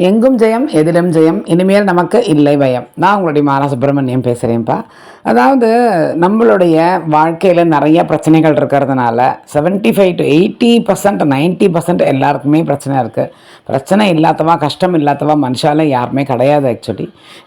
எங்கும் ஜெயம் எதிலும் ஜெயம் இனிமேல் நமக்கு இல்லை பயம். நான் உங்களுடைய மாலா சுப்பிரமணியம் பேசுகிறேன்ப்பா அதாவது நம்மளுடைய வாழ்க்கையில் நிறைய பிரச்சனைகள் இருக்கிறதுனால 75 five to eighty percent ninety percent எல்லாருக்குமே பிரச்சனை இருக்குது பிரச்சனை இல்லாதவா கஷ்டம் இல்லாதவா மனுஷால யாருமே கிடையாது ஆக்சுவலி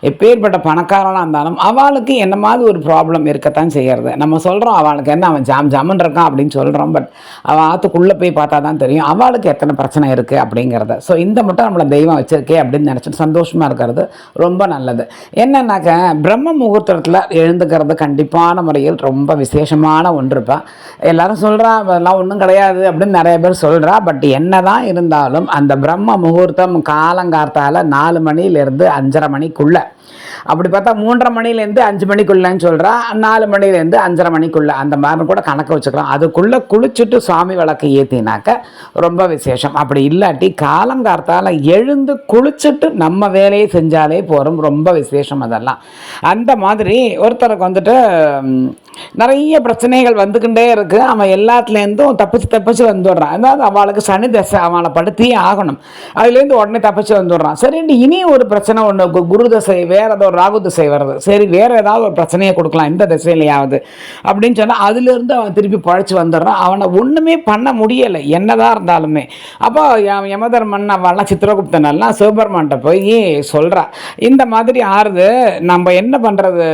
எப்பேற்பட்ட பணக்காரனாக இருந்தாலும் அவளுக்கு என்ன மாதிரி ஒரு ப்ராப்ளம் இருக்கத்தான் செய்கிறது நம்ம சொல்கிறோம் அவளுக்கு என்ன அவன் ஜாம் ஜாமுன் இருக்கான் அப்படின்னு சொல்கிறோம் பட் அவள் ஆற்றுக்குள்ளே போய் பார்த்தா தான் தெரியும் அவளுக்கு எத்தனை பிரச்சனை இருக்குது அப்படிங்கிறத. ஸோ இந்த மட்டும் நம்மளை தெய்வம் வச்சுருக்கே அப்படின்னு நினச்சிட்டு சந்தோஷமாக இருக்கிறது ரொம்ப நல்லது. என்னன்னாக்க பிரம்ம முகூர்த்தத்தில் எழுந்து இருக்கிறது கண்டிப்பான முறையில் ரொம்ப விசேஷமான ஒன்றுப்பா. எல்லாரும் சொல்கிறா அதெல்லாம் ஒன்றும் கிடையாது அப்படின்னு நிறைய பேர் சொல்கிறா பட் என்ன தான் இருந்தாலும் அந்த பிரம்ம முகூர்த்தம் காலங்கார்த்தால நாலு மணிலேருந்து அஞ்சரை மணிக்குள்ளே அப்படி பார்த்தா மூன்றரை மணிலேருந்து அஞ்சு மணிக்குள்ளேன்னு சொல்கிறா நாலு மணிலேருந்து அஞ்சரை மணிக்குள்ளே. அந்த மாதிரி கூட கணக்கு வச்சுக்கலாம். அதுக்குள்ளே குளிச்சுட்டு சுவாமி விளக்கு ஏற்றினாக்க ரொம்ப விசேஷம். அப்படி இல்லாட்டி காலம் காலங்கார்த்தால எழுந்து குளிச்சுட்டு நம்ம வேலையை செஞ்சாலே போகிறோம் ரொம்ப விசேஷம் அதெல்லாம். அந்த மாதிரி ஒருத்தருக்கு வந்துட்டு நிறைய பிரச்சனைகள் வந்துக்கிட்டே இருக்குது அவன் எல்லாத்துலேருந்தும் தப்பிச்சு தப்பிச்சு வந்துடுறான். அதாவது அவளுக்கு சனி தசை அவளை படுத்தியே ஆகணும். அதுலேருந்து உடனே தப்பிச்சு வந்துடுறான். சரி இனி ஒரு பிரச்சனை ஒன்று குரு தசை வேறு ஏதோ ஒரு ராகு திசை வருது. சரி வேறு ஏதாவது ஒரு பிரச்சனையை கொடுக்கலாம் இந்த திசையிலையாவது. அப்படின்னு சொன்னால் அதுலேருந்து அவன் திருப்பி பழைச்சி வந்துடுறான். அவனை ஒன்றுமே பண்ண முடியலை. என்னதான் இருந்தாலுமே. அப்போ யமதர்மன் அவள்லாம் சித்திரகுப்தன் எல்லாம் சிவபெருமான்கிட்ட போய் சொல்கிறா இந்த மாதிரி ஆறுது. நம்ம என்ன பண்ணுறது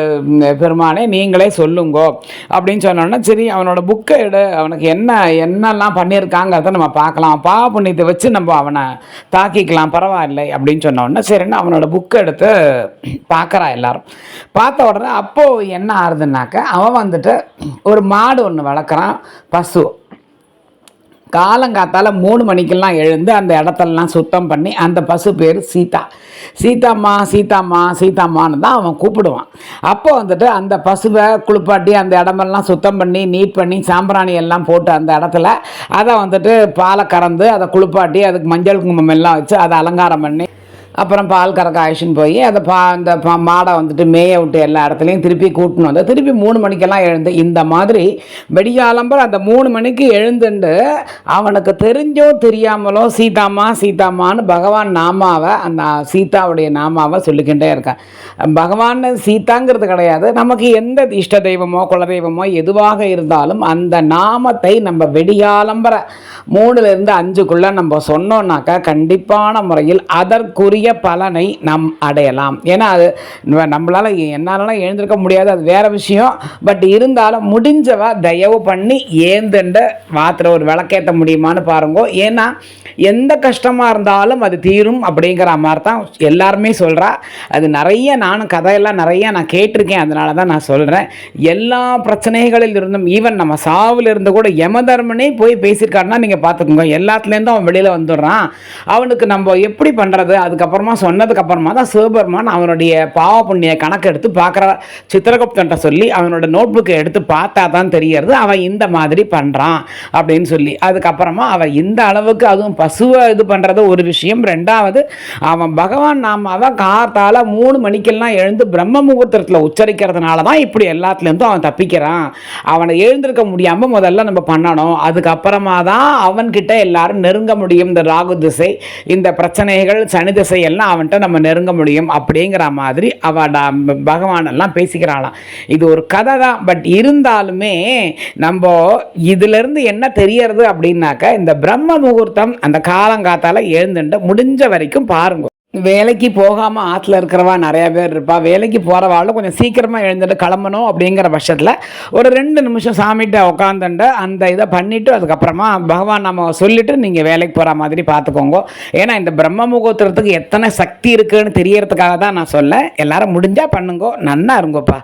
பெருமானே? நீங்களே சொல்லுங்கோ. அப்படின்னு சொன்னோன்னா சரி அவனோட புக்கை எடு அவனுக்கு என்ன என்னெல்லாம் பண்ணியிருக்காங்கிறத நம்ம பார்க்கலாம். பா புண்ணியத்தை வச்சு நம்ம அவனை தாக்கிக்கலாம் பரவாயில்லை அப்படின்னு சொன்னோன்னா சரின்னு அவனோட புக்கை எடுத்து பார்க்குறான் எல்லாரும். பார்த்த உடனே அப்போது என்ன ஆறுதுன்னாக்க அவன் வந்துட்டு ஒரு மாடு ஒன்று வளர்க்குறான் பசு. காலங்காத்தால மூணு மணிக்கெல்லாம் எழுந்து அந்த இடத்தெல்லாம் சுத்தம் பண்ணி அந்த பசு பேர் சீதா. சீதாம்மா சீதாம்மா சீதாம்மான்னு தான் அவன் கூப்பிடுவான். அப்போ வந்துட்டு அந்த பசுவை குளிப்பாட்டி அந்த இடமெல்லாம் சுத்தம் பண்ணி நீட் பண்ணி சாம்பிராணி எல்லாம் போட்டு அந்த இடத்துல அதை வந்துட்டு பாலை கறந்து அதை குளிப்பாட்டி அதுக்கு மஞ்சள் குங்குமம் எல்லாம் வச்சு அதை அலங்காரம் பண்ணி அப்புறம் பால் கறக்க ஆயிடுச்சுன்னு போய் அதை பா அந்த பா மாடை வந்துட்டு மேய விட்டு எல்லா இடத்துலையும் திருப்பி கூட்டணும் வந்து திருப்பி மூணு மணிக்கெல்லாம் எழுந்து இந்த மாதிரி வெடிகாலம்பர் அந்த மூணு மணிக்கு எழுந்துண்டு அவனுக்கு தெரிஞ்சோ தெரியாமலோ சீதாமா சீதாம்மான்னு பகவான் நாமாவை அந்த சீதாவுடைய நாமாவை சொல்லிக்கிட்டே இருக்கான் பகவான் சீதாங்கிறது கிடையாது. நமக்கு எந்த இஷ்ட தெய்வமோ குலதெய்வமோ எதுவாக இருந்தாலும் அந்த நாமத்தை நம்ம வெடியாலம்பர மூணுலேருந்து அஞ்சுக்குள்ளே நம்ம சொன்னோன்னாக்கா கண்டிப்பான முறையில் அதற்குரிய பலனை நம் அடையலாம். ஏன்னா அது நம்மளால் நம்மளால என்னாலலாம் எழுந்திருக்க முடியாது அது வேற விஷயம். பட் இருந்தாலும் முடிஞ்சவா தயவு பண்ணி ஏந்துண்ட வாத்தில் ஒரு விளக்கேற்ற முடியுமான்னு பாருங்க. ஏன்னா எந்த கஷ்டமாக இருந்தாலும் அது தீரும் அப்படிங்கிற மாதிரி தான் எல்லாருமே சொல்கிறா அது நிறைய நானும் கதையெல்லாம் நிறைய நான் கேட்டிருக்கேன் அதனால தான் நான் சொல்கிறேன் எல்லா பிரச்சனைகளில் இருந்தும் ஈவன் நம்ம சாவில் இருந்து கூட யமதர்மனே போய் பேசியிருக்காருன்னா நீங்கள் பார்த்துக்கோங்க. எல்லாத்துலேருந்தும் அவன் வெளியில் வந்துடுறான். அவனுக்கு நம்ம எப்படி பண்ணுறது அதுக்கப்புறம் சொன்னதுக்கு அப்புறமா தான் சிவபெருமான் அவனுடைய பாவ புண்ணிய கணக்கு எடுத்து பார்க்குற சித்திரகுப்தன்ட்ட சொல்லி அவனோட நோட் புக்கை எடுத்து பார்த்தா தான் தெரியறது அவன் இந்த மாதிரி பண்ணுறான் அப்படின்னு சொல்லி. அதுக்கப்புறமா அவன் இந்த அளவுக்கு அதுவும் பசுவை இது பண்ணுறது ஒரு விஷயம். ரெண்டாவது அவன் பகவான் நாமாவை காத்தால மூணு மணிக்கெல்லாம் எழுந்து பிரம்ம முகூர்த்தத்தில் உச்சரிக்கிறதுனால தான் இப்படி எல்லாத்துலேருந்தும் அவன் தப்பிக்கிறான். அவனை எழுந்திருக்க முடியாமல் முதல்ல நம்ம பண்ணணும். அதுக்கப்புறமா தான் அவன்கிட்ட எல்லாரும் நெருங்க முடியும். இந்த ராகு திசை இந்த பிரச்சனைகள் சனி திசை எல்லாம் அவன்கிட்ட நம்ம நெருங்க முடியும் அப்படிங்கிற மாதிரி அவன் பகவான் எல்லாம் பேசிக்கிறாளாம். இது ஒரு கதை தான் பட் இருந்தாலுமே நம்ம இதிலிருந்து என்ன தெரியறது அப்படின்னாக்க இந்த பிரம்ம முகூர்த்தம் அந்த காலங்காத்தால எழுந்துட்டு முடிஞ்ச வரைக்கும் பாருங்க. வேலைக்கு போகாமல் ஆற்றுல இருக்கிறவா நிறையா பேர் இருப்பா. வேலைக்கு போகிறவாள் கொஞ்சம் சீக்கிரமாக எழுந்துட்டு கிளம்பணும் அப்படிங்கிற பட்சத்தில் ஒரு ரெண்டு நிமிஷம் சாமிகிட்ட உட்காந்துட்டு அந்த இதை பண்ணிவிட்டு அதுக்கப்புறமா பகவான் நம்ம சொல்லிவிட்டு நீங்கள் வேலைக்கு போகிற மாதிரி பார்த்துக்கோங்க. ஏன்னா இந்த பிரம்ம முகூர்த்தத்துக்கு எத்தனை சக்தி இருக்குதுன்னு தெரியறதுக்காக தான் நான் சொல்ல. எல்லாரும் முடிஞ்சால் பண்ணுங்கோ. நன்னா இருங்கோப்பா.